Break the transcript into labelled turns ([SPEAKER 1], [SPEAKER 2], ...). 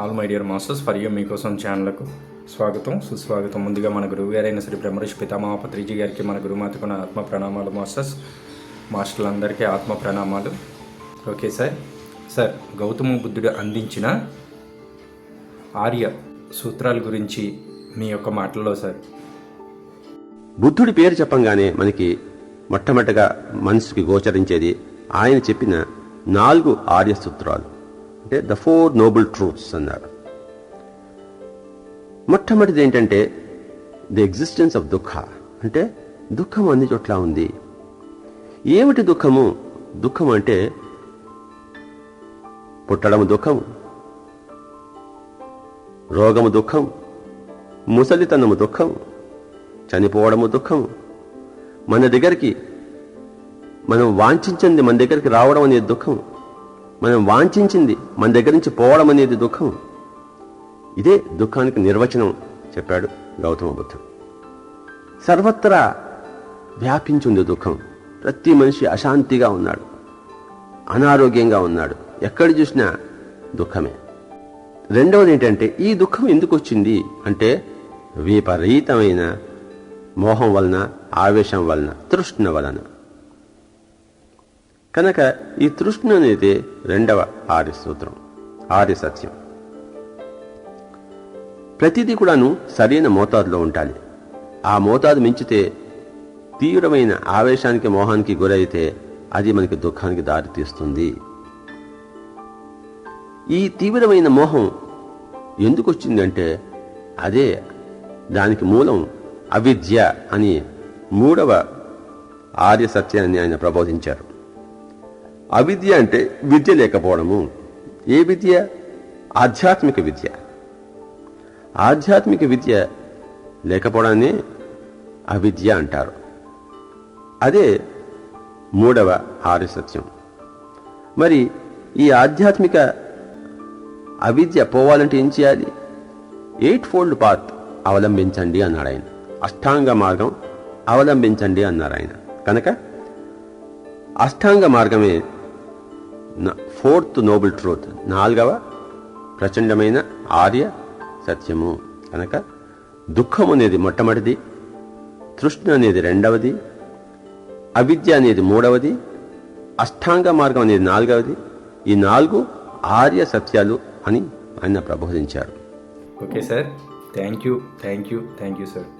[SPEAKER 1] All my dear masters for you మీకోసం ఛానల్కు స్వాగతం సుస్వాగతం. ముందుగా మన గురువు గారైన శ్రీ బ్రహ్మర్షి పితామహ పత్రిజీ గారికి మన గురుమాతకు నా ఆత్మ ప్రణామాలు మాస్టర్స్ మాస్టర్లందరికీ ఆత్మ ప్రణామాలు. Okay sir. సార్ గౌతమ బుద్ధుడు అందించిన ఆర్య సూత్రాల గురించి మీ యొక్క మాటల్లో సార్.
[SPEAKER 2] బుద్ధుడి పేరు చెప్పంగానే మనకి మొట్టమొదటిగా మనసుకి గోచరించేది ఆయన చెప్పిన నాలుగు ఆర్య సూత్రాలు. అంటే ద ఫోర్ నోబుల్ ట్రూత్స్ అన్నారు. మొట్టమొదటిది ఏంటంటే ది ఎగ్జిస్టెన్స్ ఆఫ్ దుఃఖ. అంటే దుఃఖం అన్ని చోట్ల ఉంది. ఏమిటి దుఃఖము? దుఃఖం అంటే పుట్టడం దుఃఖము రోగము దుఃఖం ముసలితనము దుఃఖం చనిపోవడము దుఃఖం. మన దగ్గరికి మనం వాంఛించింది మన దగ్గరికి రావడం అనేది దుఃఖం. మనం వాంఛించింది మన దగ్గర నుంచి పోవడం అనేది దుఃఖం. ఇదే దుఃఖానికి నిర్వచనం చెప్పాడు గౌతమ బుద్ధుడు. సర్వత్రా వ్యాపించింది దుఃఖం. ప్రతి మనిషి అశాంతిగా ఉన్నాడు. అనారోగ్యంగా ఉన్నాడు. ఎక్కడ చూసినా దుఃఖమే. రెండవది ఏంటంటే ఈ దుఃఖం ఎందుకు వచ్చింది? అంటే విపరీతమైన మోహం వలన ఆవేశం వలన తృష్ణ వలన. కనుక ఈ తృష్ణ అనేది రెండవ ఆర్య సూత్రం ఆర్య సత్యం. ప్రతిదీ కూడాను సరైన మోతాదులో ఉండాలి. ఆ మోతాదు మించితే తీవ్రమైన ఆవేశానికి మోహానికి గురైతే అది మనకి దుఃఖానికి దారితీస్తుంది ఈ తీవ్రమైన మోహం ఎందుకు వచ్చిందంటే అదే దానికి మూలం అవిద్య అని మూడవ ఆర్య సత్యాన్ని ఆయన ప్రబోధించారు. అవిద్య అంటే విద్య లేకపోవడము. ఏ విద్య? ఆధ్యాత్మిక విద్య. ఆధ్యాత్మిక విద్య లేకపోవడాన్ని అవిద్య అంటారు. అదే మూడవ ఆర్యసత్యం మరి ఈ ఆధ్యాత్మిక అవిద్య పోవాలంటే ఏం చేయాలి? ఎయిట్ ఫోల్డ్ పాత్ అవలంబించండి అన్నాడు ఆయన. అష్టాంగ మార్గం అవలంబించండి అన్నారు ఆయన. కనుక అష్టాంగ మార్గమే ఫోర్త్ నోబుల్ ట్రూత్. నాలుగవ ప్రచండమైన ఆర్య సత్యము. కనుక దుఃఖం అనేది మొట్టమొదటిది తృష్ణ అనేది రెండవది అవిద్య అనేది మూడవది అష్టాంగ మార్గం అనేది నాలుగవది. ఈ నాలుగు ఆర్య సత్యాలు అని ఆయన ప్రబోధించారు.
[SPEAKER 1] Okay sir. Thank you thank you thank you sir.